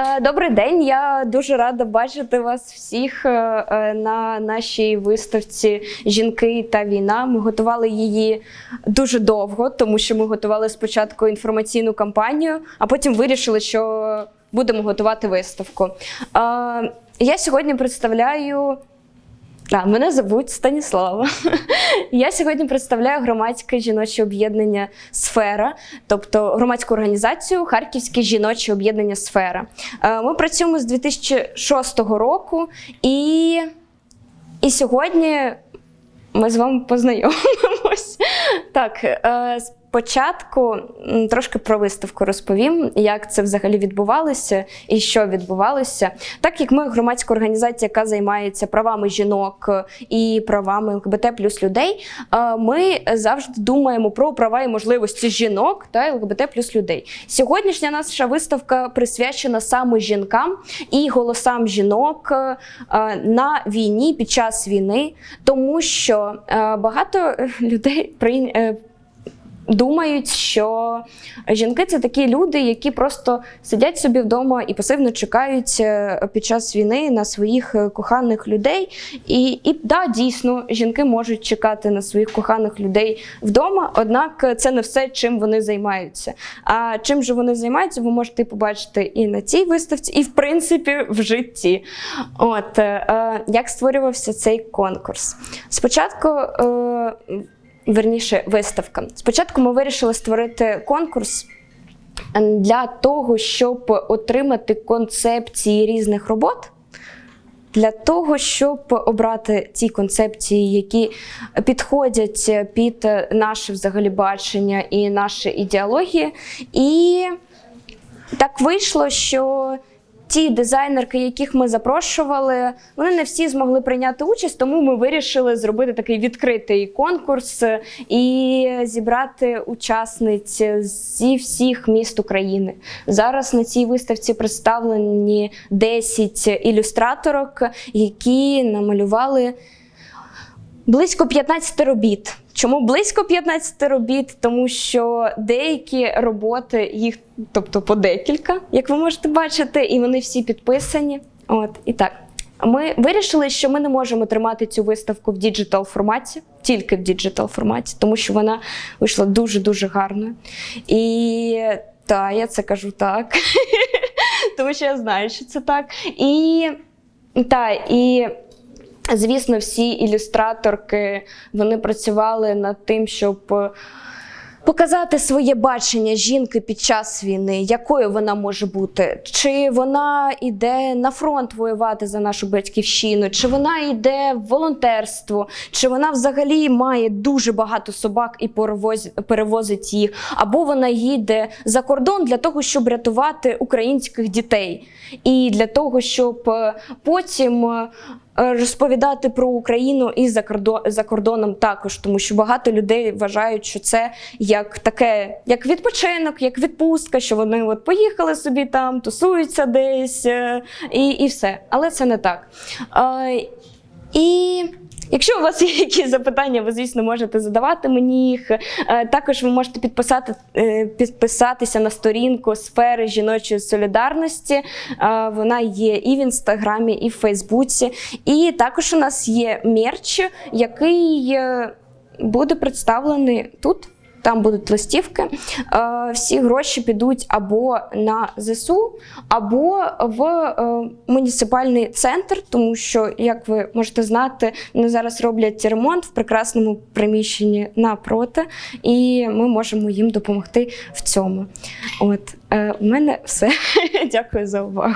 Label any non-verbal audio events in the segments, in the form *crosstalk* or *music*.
Е, Добрий день. Я дуже рада бачити вас всіх е, е, на нашій виставці Жінки та війна. Ми готували її дуже довго, тому що ми готували спочатку інформаційну кампанію, а потім вирішили, що будемо готувати виставку. Я сьогодні представляю. А, мене звуть Станіслава. *laughs* Я сьогодні представляю громадське жіноче об'єднання Сфера, тобто громадську організацію Харківське жіноче об'єднання Сфера. Е, Ми працюємо з 2006 року, і, і сьогодні ми з вами познайомимось. *laughs* Так, спочатку м, трошки про виставку розповім, як це взагалі відбувалося і що відбувалося. Так як ми громадська організація, яка займається правами жінок і правами ЛГБТ плюс людей, е, ми завжди думаємо про права і можливості жінок та ЛГБТ плюс людей. Сьогоднішня наша виставка присвячена саме жінкам і голосам жінок е, на війні під час війни, тому що е, багато *laughs* людей. Думають, що жінки це такі люди, які просто сидять собі вдома і пасивно чекають е, під час війни на своїх е, коханих людей. І, і да, дійсно, жінки можуть чекати на своїх коханих людей вдома, однак це не все, чим вони займаються. А чим же вони займаються, ви можете побачити і на цій виставці, і в принципі в житті. От е, е, як створювався цей конкурс? Спочатку. Е, Верніше, виставка. Спочатку ми вирішили створити конкурс для того, щоб отримати концепції різних робот. Для того, щоб обрати ті концепції, які підходять під наше взагалі бачення і наші ідеології. І так вийшло, що ті дизайнерки, яких ми запрошували, вони не всі змогли прийняти участь, тому ми вирішили зробити такий відкритий конкурс і зібрати учасниць зі всіх міст України. Зараз на цій виставці представлені 10 ілюстраторок, які намалювали. Близько 15 робіт. Чому близько 15 робіт? Тому що деякі роботи, їх, тобто по декілька, як ви можете бачити, і вони всі підписані. От і так. Ми вирішили, що ми не можемо тримати цю виставку в діджитал форматі, тільки в діджитал форматі, тому що вона вийшла дуже-дуже гарною. І та, я це кажу так, *laughs* тому що я знаю, що це так. І та, і Звісно, всі ілюстраторки вони працювали над тим, щоб е, показати своє бачення жінки під час війни, якою вона може бути, чи вона йде на фронт воювати за нашу батьківщину, чи вона йде в волонтерство, чи вона взагалі має дуже багато собак і перевозить, їх, або вона їде за кордон для того, щоб рятувати українських дітей, і для того, щоб е, потім. Е, Розповідати про Україну і за кордон, за кордоном також, тому що багато людей вважають, що це як таке, як відпочинок, як відпустка, що вони от поїхали собі там, тусуються десь е, і, і все. Але це не так. Е, і Якщо у вас є якісь запитання, ви, звісно, можете задавати мені їх. Е, Також ви можете підписати, е, підписатися на сторінку сфери жіночої солідарності. Е, Вона є і в інстаграмі, і в Фейсбуці. І також у нас є мерч, який буде представлений тут. Там будуть листівки. Е, Всі гроші підуть або на ЗСУ, або в е, муніципальний центр, тому що, як ви можете знати, вони зараз роблять ремонт в прекрасному приміщенні напроти, і ми можемо їм допомогти в цьому. От е, у мене все. *laughs* Дякую за увагу.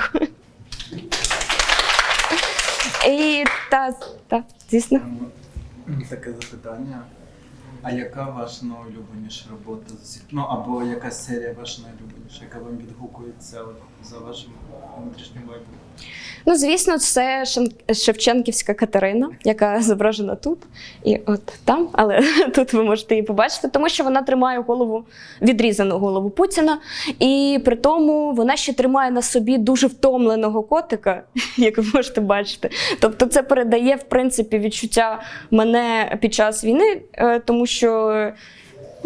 І та, та звісно. Таке запитання. А яка ваша найулюбленіша робота? Ну або яка серія ваша найулюбленіша, яка вам відгукується за вашим внутрішнім вайбом? Ну, звісно, це Шевченківська Катерина, яка зображена тут і от там, але *laughs* тут ви можете її побачити, тому що вона тримає голову, відрізану голову Путіна, і при тому вона ще тримає на собі дуже втомленого котика, *laughs* як ви можете бачити. Тобто, це передає в принципі відчуття мене під час війни, е, тому що.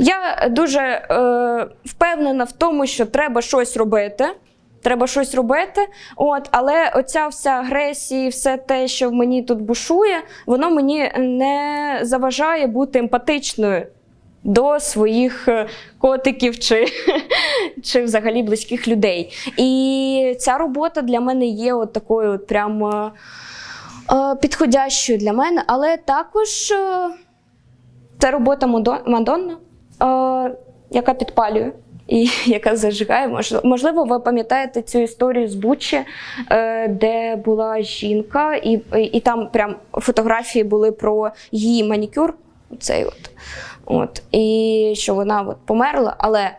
Я дуже е, впевнена в тому, що треба щось робити. Треба щось робити. От, але оця вся агресія, все те, що в мені тут бушує, воно мені не заважає бути емпатичною до своїх е, котиків чи, *laughs* чи взагалі близьких людей. І ця робота для мене є от такою от прям е, е, підходящою для мене, але також це робота Мадонна, яка підпалює. І *laughs* яка зажигає, Мож- можливо, ви пам'ятаєте цю історію з Бучі, е, де була жінка, і, і, там прям фотографії були про її манікюр. Цей от. От. І що вона от померла, але,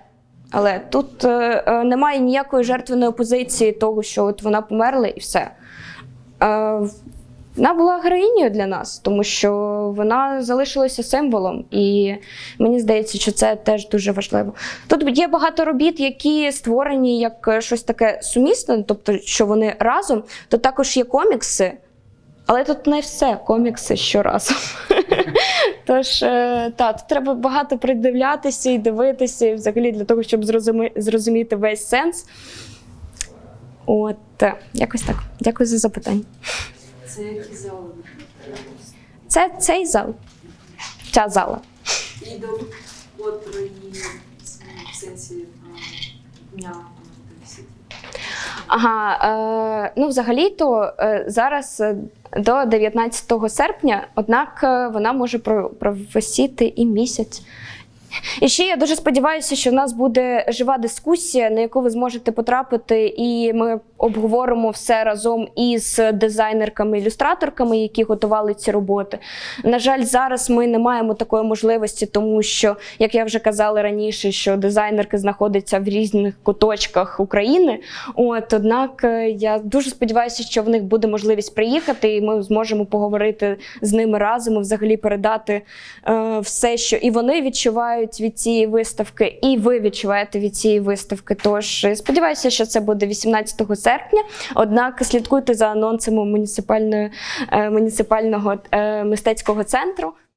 але тут е, е, немає ніякої жертвеної позиції того, що от вона померла і все. Е, вона була героїнею для нас, тому що вона залишилася символом, і мені здається, що це теж дуже важливо. Тут є багато робіт, які створені як щось таке сумісне, тобто, що вони разом, то також є комікси. Але тут не все комікси щоразу. *laughs* Тож, е, та, тут треба багато придивлятися і дивитися, і взагалі для того, щоб зрозумі- зрозуміти весь сенс. От, е, якось так. Дякую за запитання. Це які зали? Це цей зал. Ця зала. І до котрої в сенсі дня Ага, е, ну взагалі-то е, зараз е, до 19 серпня, однак е, вона може про- провисіти і місяць. І ще я дуже сподіваюся, що в нас буде жива дискусія, на яку ви зможете потрапити, і ми обговоримо все разом із дизайнерками-ілюстраторками, які готували ці роботи. На жаль, зараз ми не маємо такої можливості, тому що, як я вже казала раніше, що дизайнерки знаходяться в різних куточках України. От однак е, я дуже сподіваюся, що в них буде можливість приїхати, і ми зможемо поговорити з ними разом і взагалі передати е, все, що і вони відчувають від цієї виставки, і ви відчуваєте від цієї виставки. Тож е, сподіваюся, що це буде 18 серпня. Однак слідкуйте за анонсами муніципальної е, муніципального е, мистецького центру.